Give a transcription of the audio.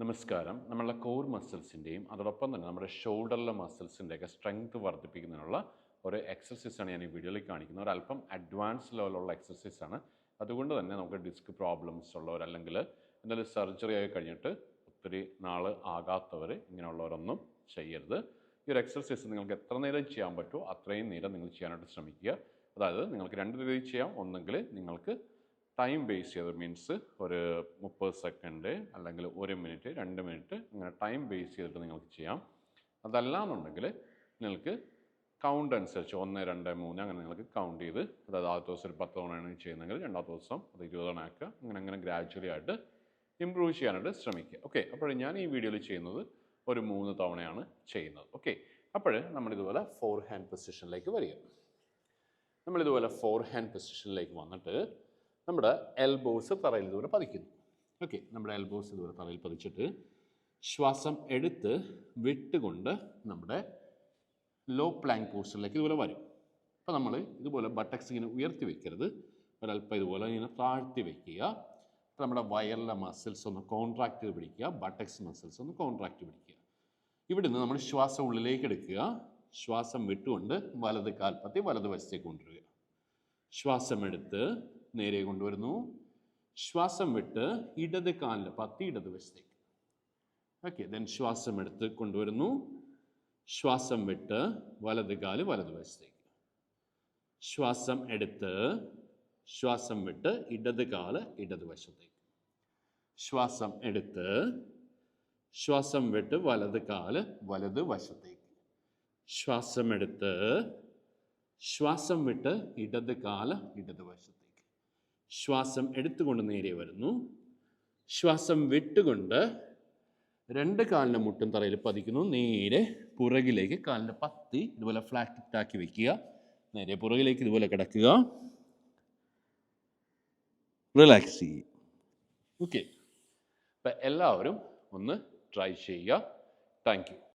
നമസ്കാരം. നമ്മളുടെ കോർ മസിൽസിന്റെയും അതോടൊപ്പം തന്നെ നമ്മുടെ ഷോൾഡറിലെ മസിൽസിന്റെയൊക്കെ സ്ട്രെങ്ത് വർദ്ധിപ്പിക്കുന്നതിനുള്ള ഒരു എക്സസൈസാണ് ഞാൻ ഈ വീഡിയോയിൽ കാണിക്കുന്നത്. ഒരു അല്പം അഡ്വാൻസ് ലെവലുള്ള എക്സസൈസാണ് അതുകൊണ്ട് തന്നെ നമുക്ക് ഡിസ്ക് പ്രോബ്ലംസ് ഉള്ളവർ അല്ലെങ്കിൽ എന്തെങ്കിലും സർജറി ആയി കഴിഞ്ഞിട്ട് ഒത്തിരി നാൾ ആകാത്തവർ ഇങ്ങനെയുള്ളവരൊന്നും ചെയ്യരുത്. ഈ ഒരു എക്സസൈസ് നിങ്ങൾക്ക് എത്ര നേരം ചെയ്യാൻ പറ്റുമോ അത്രയും നേരം നിങ്ങൾ ചെയ്യാനായിട്ട് ശ്രമിക്കുക. അതായത് നിങ്ങൾക്ക് രണ്ട് രീതിയിൽ ചെയ്യാം. ഒന്നെങ്കിൽ നിങ്ങൾക്ക് ടൈം ബേസ് ചെയ്ത് മീൻസ് ഒരു മുപ്പത് സെക്കൻഡ് അല്ലെങ്കിൽ ഒരു മിനിറ്റ് രണ്ട് മിനിറ്റ് ഇങ്ങനെ ടൈം ബേസ് ചെയ്തിട്ട് നിങ്ങൾക്ക് ചെയ്യാം. അതല്ല എന്നുണ്ടെങ്കിൽ നിങ്ങൾക്ക് കൗണ്ട് അനുസരിച്ച് ഒന്ന് രണ്ട് മൂന്ന് അങ്ങനെ നിങ്ങൾക്ക് കൗണ്ട് ചെയ്ത് അതായത് ആദ്യത്തെ ദിവസം ഒരു പത്ത് തവണയാണ് ചെയ്യുന്നതെങ്കിൽ രണ്ടാമത്തെ ദിവസം അത് ഇരുപത് തവണ ആക്കുക. അങ്ങനെ അങ്ങനെ ഗ്രാജുവലി ആയിട്ട് ഇമ്പ്രൂവ് ചെയ്യാനായിട്ട് ശ്രമിക്കുക. ഓക്കെ അപ്പോൾ ഞാൻ ഈ വീഡിയോയിൽ ചെയ്യുന്നത് ഒരു മൂന്ന് തവണയാണ് ചെയ്യുന്നത്. ഓക്കെ അപ്പോൾ നമ്മളിതുപോലെ ഫോർ ഹാൻഡ് പൊസിഷനിലേക്ക് വരിക. നമ്മളിതുപോലെ ഫോർ ഹാൻഡ് പൊസിഷനിലേക്ക് വന്നിട്ട് നമ്മുടെ എൽബോസ് തറയിൽ ഇതുപോലെ പതിക്കുന്നു. ഓക്കെ നമ്മുടെ എൽബോസ് ഇതുപോലെ തറയിൽ പതിച്ചിട്ട് ശ്വാസം എടുത്ത് വിട്ടുകൊണ്ട് നമ്മുടെ ലോ പ്ലാങ്ക് പോസ്റ്ററിലേക്ക് ഇതുപോലെ വരും. അപ്പോൾ നമ്മൾ ഇതുപോലെ ബട്ടക്സ് ഇങ്ങനെ ഉയർത്തി വെക്കരുത്. ഒരല്പം ഇതുപോലെ ഇങ്ങനെ താഴ്ത്തി വെക്കുക. നമ്മുടെ വയറിലെ മസിൽസ് ഒന്ന് കോൺട്രാക്ട് ചെയ്ത് പിടിക്കുക. ബട്ടക്സ് മസിൽസ് ഒന്ന് കോൺട്രാക്റ്റ് പിടിക്കുക. ഇവിടുന്ന് നമ്മൾ ശ്വാസം ഉള്ളിലേക്ക് എടുക്കുക. ശ്വാസം വിട്ടുകൊണ്ട് വലത് കാൽപ്പത്തി വലത് വശത്തേക്ക് കൊണ്ടുവരിക. ശ്വാസം എടുത്ത് നേരെ കൊണ്ടുവരുന്നു. ശ്വാസം വിട്ട് ഇടത് കാലിൽ പത്തി ഇടത് വശത്തേക്ക്. ഓക്കെ ദെൻ ശ്വാസം എടുത്ത് കൊണ്ടുവരുന്നു. ശ്വാസം വിട്ട് വലത് കാൽ വലത് വശത്തേക്ക്. ശ്വാസം എടുത്ത് ശ്വാസം വിട്ട് ഇടത് കാൽ ഇടത് വശത്തേക്ക്. ശ്വാസം എടുത്ത് ശ്വാസം വിട്ട് വലത് കാൽ വലത് വശത്തേക്ക്. ശ്വാസം എടുത്ത് ശ്വാസം വിട്ട് ഇടത് കാൽ ഇടത് വശത്തേക്ക്. ശ്വാസം എടുത്തുകൊണ്ട് നേരെ വരുന്നു. ശ്വാസം വിട്ടുകൊണ്ട് രണ്ട് കാലിന്റെ മുട്ടും തറയിൽ പതിക്കുന്നു. നേരെ പുറകിലേക്ക് കാലിന്റെ പത്തി ഇതുപോലെ ഫ്ലാറ്റ് ഇട്ടാക്കി വെക്കുക. നേരെ പുറകിലേക്ക് ഇതുപോലെ കിടക്കുക. റിലാക്സ് ചെയ്യുക. ഓക്കെ അപ്പം എല്ലാവരും ഒന്ന് ട്രൈ ചെയ്യുക. Thank you